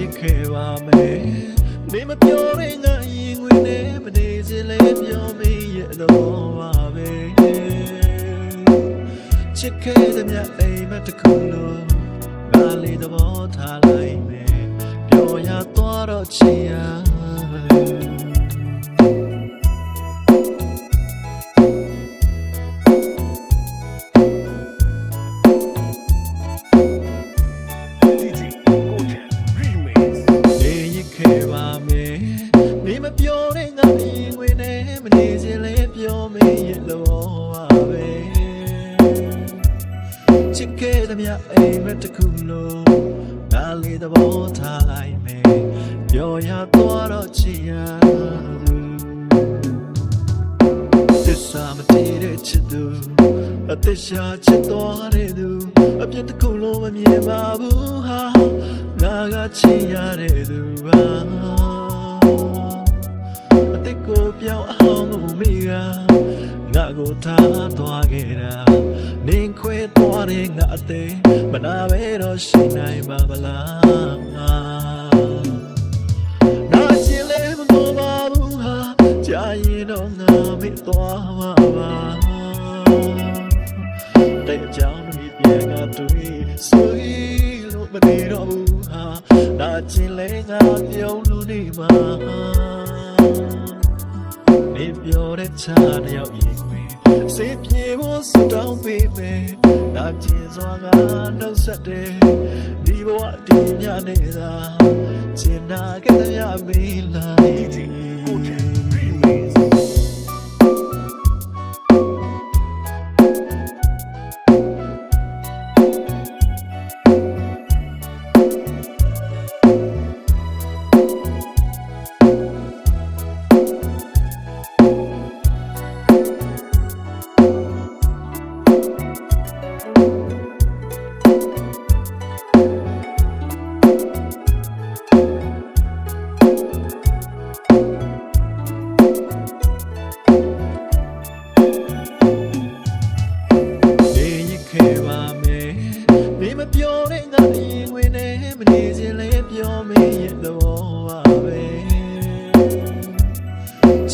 ရခဲ့ပါမယ်မင်းမပြောတဲ့ငါရင်ငွေနဲ့မနေစင်လဲပြောမိရတော့ပါပဲချစ်ခဲ့တဲ့မြအိမ်မက်တစ်ခုလို့ငါလေးသဘောထားလိုက်မယ်ပြောရသွားတော့ချင်ရ ပြောတဲ့ငါရင်ဝင်နေမနေခြင်းလေးပြောမိရဲ့လို့ပါပဲချစ်ခဲ့တဲ့မြတ်အိမ်မက်တစ်ခုလို့ငါလေးသဘောထားလိုက်မယ်ပြောရသွားတော့ချင်ရသစ္စာမတည်တဲ့ချစ်သူအသက်ရှာချစ်သွားတဲ့သူအပြစ်တစ်ခုလုံးမမြင်ပါဘူးဟာငါကချစ်ရတဲ့သူပါ အသက်ကိုပြောင်းအောင်လို့မိကငါကိုထားသွားခဲ့တာနင်ခွဲသွားတဲ့ငါအသေးမနာပဲတော့ရှိနိုင်ပါမလားနာကျင်လဲမတော်ပါဘူးဟာကြာရင်တော့ငါမေ့သွားပါပါတဲ့ကြောင်တွေပြန်ကတွေ့ဆိုရင်လို့မနေတော့ဘူးဟာနာကျင်လဲငါပြုံးလို့နေမှာ နေပြောတဲ့ချာတယောက်ရင်ခွေစေပြေဖို့စတောင်းပေးမယ်နာကျင်စွာကနှုတ်ဆက်တယ်ဒီဘဝဒီညနေတာကျင်နာခဲ့တဲ့ရမေးလိုက် DJ Goten Remix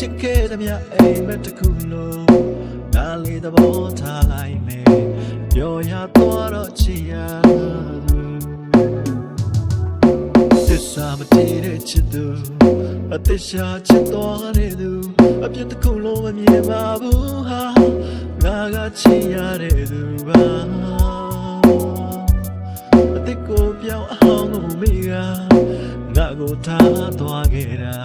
ချစ်ခဲ့တဲ့မြတ်အိမ်မက်တစ်ခုလို့ငါလေးသဘောထားလိုက်မယ်ပြောရသွားတော့ချင်ရသစ္စာမတည်တဲ့ချစ်သူအသက်ရှာချစ်သွားတဲ့သူအပြစ်တစ်ခုလုံးမမြင်ပါဘူးဟာငါကချင်ရတဲ့သူပါအသက်ကိုပြောင်းအောင်လို့မိ ကငါကိုထားသွားခဲ့တာ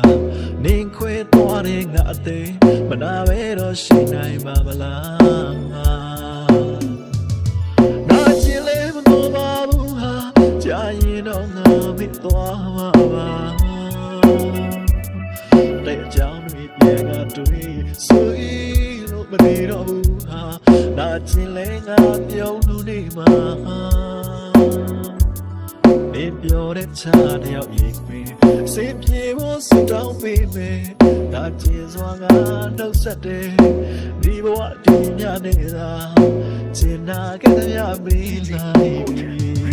နင်ခွဲသွားတဲ့ငါအသေးမနာပဲတော့ရှိနိုင်ပါမလားနာကျင်လဲမတော်ပါဘူးဟာကြာရင်တော့ငါမေ့သွားမှာပါတဲ့ကြောင်တွေပြန်ကတွေ့ဆိုရင်လို့မနေတော့ဘူးဟာနာကျင်လဲငါပြုံးလို့နေမှာနေ ပြောတဲ့ချာတယောက်ရင်ခွင်စေပြေဖို့စတောင်းပေးမယ်နာကျင်စွာကနှုတ်ဆက်တယ်ဒီဘဝဒီညနေတာကျင်နာခဲ့တဲ့မေးလိုက်